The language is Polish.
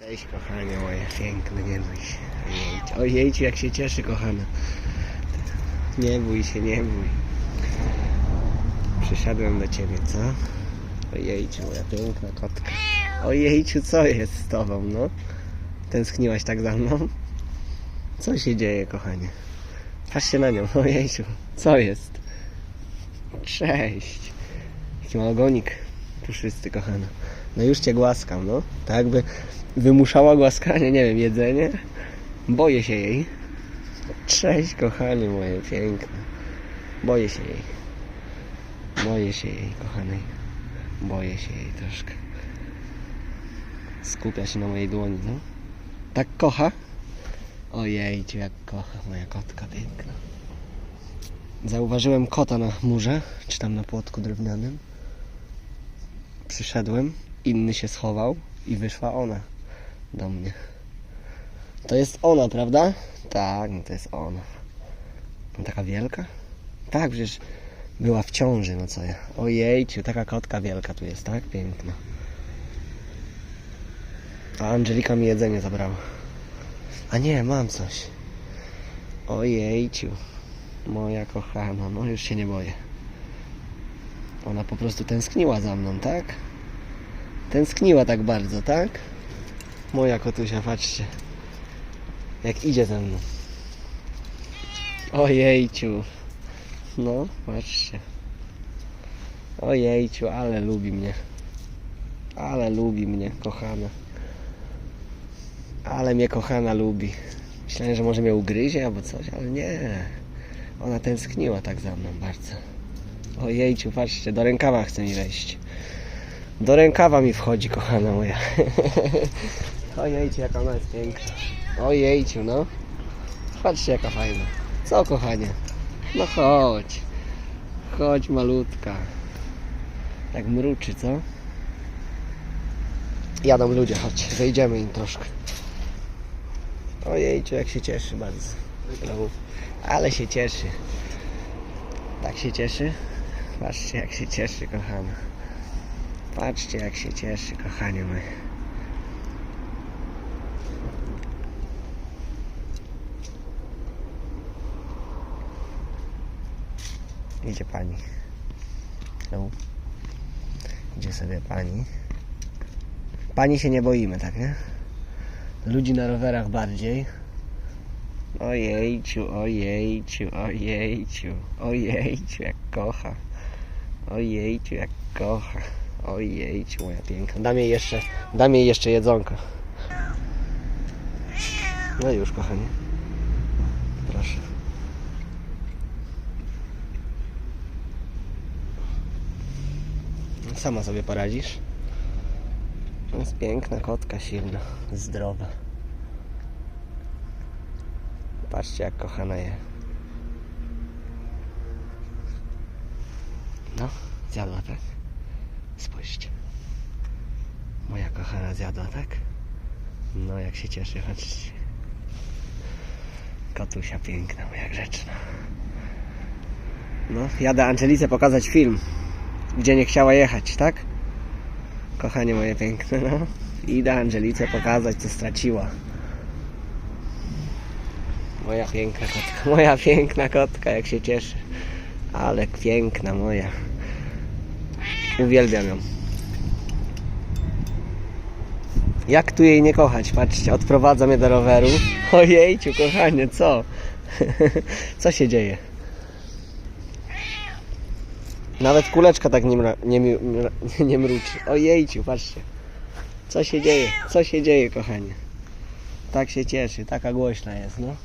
Cześć kochanie moje, piękne, nie bój się. Ojejcie jak się cieszy kochana. Nie bój się, nie bój. Przyszedłem do ciebie, co? Ojejciu, moja piękna kotka. Ojejciu, co jest z tobą, no? Tęskniłaś tak za mną? Co się dzieje, kochanie? Patrzcie na nią, ojejciu, co jest? Cześć. Jaki ma ogonik puszysty, kochana. No już cię głaskam, no. Tak jakby wymuszała głaskanie, nie wiem, jedzenie. Boję się jej. Cześć, kochanie moje, piękne. Boję się jej. Boję się jej, kochanej. Boję się jej troszkę. Skupia się na mojej dłoni, no. Tak kocha? Ojejciu, jak kocha moja kotka piękna. Zauważyłem kota na murze, czy tam na płotku drewnianym. Przyszedłem, inny się schował i wyszła ona do mnie. To jest ona, prawda? Tak, no to jest ona. No taka wielka? Tak, przecież była w ciąży, no co ja. Ojejciu, taka kotka wielka tu jest, tak? Piękna. A Angelika mi jedzenie zabrała. A nie, mam coś. Ojejciu. Moja kochana, no już się nie boję. Ona po prostu tęskniła za mną, tak? Tęskniła tak bardzo, tak? Moja kotusia, patrzcie. Jak idzie ze mną. Ojejciu. No, patrzcie. Ojejciu, ale lubi mnie. Ale lubi mnie, kochana. Ale mnie kochana lubi. Myślałem, że może mnie ugryzie albo coś, ale nie. Ona tęskniła tak za mną bardzo. Ojejciu, patrzcie, do rękawa chce mi wejść. Do rękawa mi wchodzi, kochana moja. Ojejciu, jaka ona jest piękna. Ojejciu, no. Patrzcie, jaka fajna. Co, kochanie? No chodź. Chodź, malutka. Tak mruczy, co? Jadą ludzie, chodź. Wejdziemy im troszkę. Ojejciu, jak się cieszy bardzo. No, ale się cieszy. Tak się cieszy? Patrzcie, jak się cieszy, kochana. Patrzcie, jak się cieszy, kochanie moje. Idzie pani. No. Idzie sobie pani. Pani się nie boimy, tak nie? Ludzi na rowerach bardziej. Ojejciu, ojejciu, ojejciu, ojejciu, jak kocha. Ojejciu, jak kocha. Ojejciu, moja piękna. Dam jej jeszcze, dam jej jeszcze jedzonko. No już, kochanie. Proszę. Sama sobie poradzisz. Jest piękna kotka, silna, zdrowa. Patrzcie, jak kochana je. No, zjadła, tak? Spójrzcie. Moja kochana zjadła, tak? No, jak się cieszy, patrzcie. Kotusia piękna, moja grzeczna. No, jadę Angelice pokazać film, gdzie nie chciała jechać, tak? Kochanie moje piękne, no. Idę Angelice pokazać, co straciła. Moja piękna kotka, moja piękna kotka, jak się cieszy. Ale piękna moja. Uwielbiam ją. Jak tu jej nie kochać? Patrzcie, odprowadza mnie do roweru. Ojejciu, kochanie, co? co się dzieje? Nawet kuleczka tak nie, mra, nie, mra, nie mruczy. Ojejciu, patrzcie. Co się dzieje? Co się dzieje, kochanie? Tak się cieszy, taka głośna jest, no.